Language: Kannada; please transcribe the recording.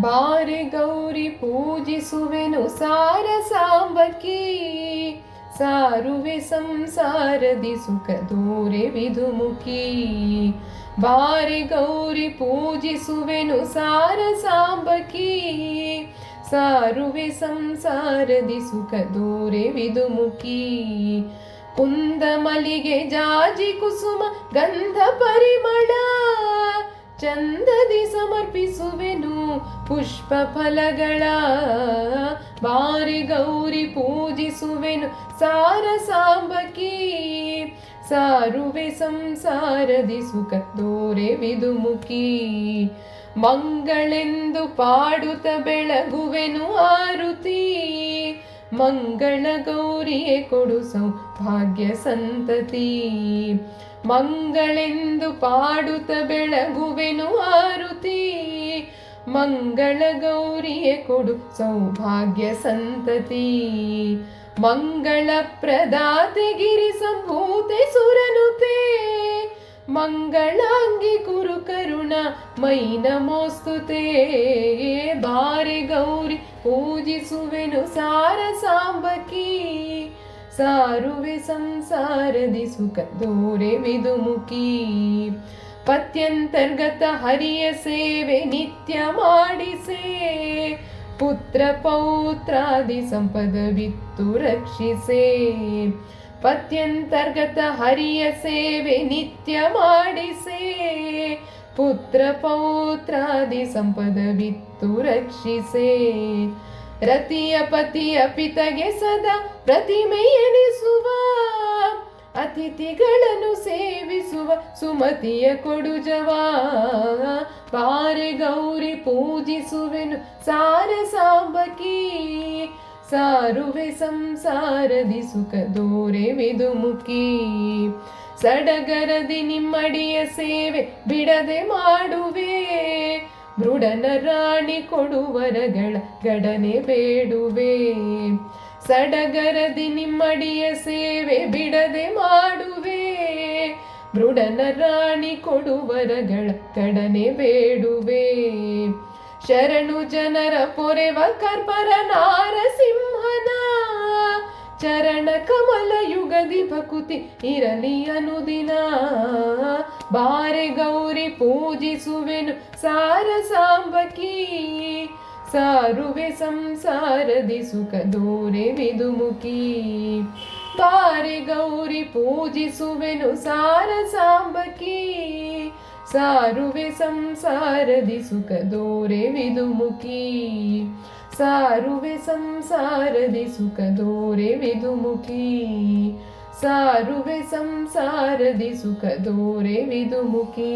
ಬಾರೆ ಗೌರಿ ಪೂಜಿಸುವೆನು ಸಾರ ಸಾಂಬಕಿ. ಸಾರುವೆ ಸಂಸಾರದಿ ಸುಖ ದೂರೆ ವಿಧುಮುಖಿ. ಬಾರೆ ಗೌರಿ ಪೂಜಿಸುವೆನು ಸಾರ ಸಾಂಬಕಿ. ಸಾರುವೆ ಸಂಸಾರದಿ ಸುಖ ದೂರೆ ವಿಧುಮುಖಿ. ಕುಂದ ಮಲ್ಲಿಗೆ ಜಾಜಿ ಕುಸುಮ ಗಂಧ ಪರಿಮಳ. ಚಂದದಿ ಸಮರ್ಪಿಸುವೆನು ಪುಷ್ಪ ಫಲಗಳ ಬಾರಿ ಗೌರಿ ಪೂಜಿಸುವೆನು ಸಾರ ಸಾಂಬಕಿ ಸಾರುವೆ ಸಂಸಾರದಿ ಸುಖ ತೋರೆ ವಿದುಮುಖಿ ಮಂಗಳೆಂದು ಪಾಡುತ್ತ ಬೆಳಗುವೆನು ಆರುತಿ ಮಂಗಳ ಗೌರಿಯೇ ಕೊಡು ಸೌಭಾಗ್ಯ ಸಂತತಿ ಮಂಗಳೆಂದು ಪಾಡುತ್ತ ಬೆಳಗುವೆನು ಆರುತಿ. ಮಂಗಳ ಗೌರಿಯೇ ಕೊಡು ಸೌಭಾಗ್ಯ ಸಂತತಿ. ಮಂಗಳ ಪ್ರದಾತೆ ಗಿರಿ ಸಂಭೂತೆ ಸುರನುತೆ. ಮಂಗಳಾಂಗಿ ಕುರು ಕರುಣ ಮೈ ನಮೋಸ್ತುತೆ. ಬಾರಿ ಗೌರಿ ಪೂಜಿಸುವೆನು ಸಾರ ಸಾಂಬಕಿ. ಸಾರುವೆ ಸಂಸಾರದಿ ಸುಖ ದೂರೆ ವಿದುಮುಖಿ ಪತ್ಯಂತರ್ಗತ ಹರಿಯ ಸೇವೆ ನಿತ್ಯ ಮಾಡಿಸೆ ಪುತ್ರ ಪೌತ್ರಾದಿ ಸಂಪದವಿತ್ತು ರಕ್ಷಿಸೆ ಪತ್ಯಂತರ್ಗತ ಹರಿಯ ಸೇವೆ ನಿತ್ಯ ಮಾಡಿಸೆ ಪುತ್ರ ಪೌತ್ರಾದಿ ಸಂಪದವಿತ್ತು ರಕ್ಷಿಸೆ ರತಿಯ ಪತಿಯ ಪಿತಗೆ ಸದಾ ಪ್ರತಿಮೆಯೆನಿಸುವ. ಅತಿಥಿಗಳನ್ನು ಸೇವಿಸುವ ಸುಮತಿಯ ಕೊಡುಜವಾ ಬಾರೆ ಗೌರಿ ಪೂಜಿಸುವೆನು ಸಾರ ಸಾಂಬಕಿ. ಸಾರುವೆ ಸಂಸಾರದಿ ಸುಖ ದೋರೆ ವಿದುಮುಖಿ ಸಡಗರದಿ ನಿಮ್ಮಡಿಯ ಸೇವೆ ಬಿಡದೆ ಮಾಡುವೆ. ಮೃಡನ ರಾಣಿ ಕೊಡುವರಗಳ ಗಡನೆ ಬೇಡುವೆ. ಸಡಗರದಿ ನಿಮ್ಮಡಿಯ ಸೇವೆ ಬಿಡದೆ ಮಾಡುವೆ. ಬೃಡನ ರಾಣಿ ಕೊಡುವರಗಳ ಕಡನೆ ಬೇಡುವೆ. ಶರಣು ಜನರ ಪೊರೆವ ಕರ್ಪರ ನಾರಸಿಂಹನ. ಚರಣ ಕಮಲ ಯುಗದಿ ಭಕುತಿ ಇರಲಿ ಅನುದಿನ ಬಾರೆ ಗೌರಿ ಪೂಜಿಸುವೆನು ಸಾರ ಸಾಂಬಕಿ. ಸಾರುವೆ ಸಂಸಾರದಿ ಸುಖ ದೂರೆ ವಿದುಮುಖಿ ಬಾರೆ ಗೌರಿ ಪೂಜಿಸುವೆನು ಸಾರ ಸಾಂಬಕಿ. ಸಾರುವೆ ಸಂಸಾರದಿ ಸುಖ ದೋರೆ ವಿದುಮುಖಿ ಸಾರುವೆ ಸಂಸಾರದಿ ಸುಖ ದೋರೆ ವಿದುಮುಖಿ ಸಾರುವೆ ಸಂಸಾರದಿ ಸುಖ ದೋರೆ ವಿದುಮುಖಿ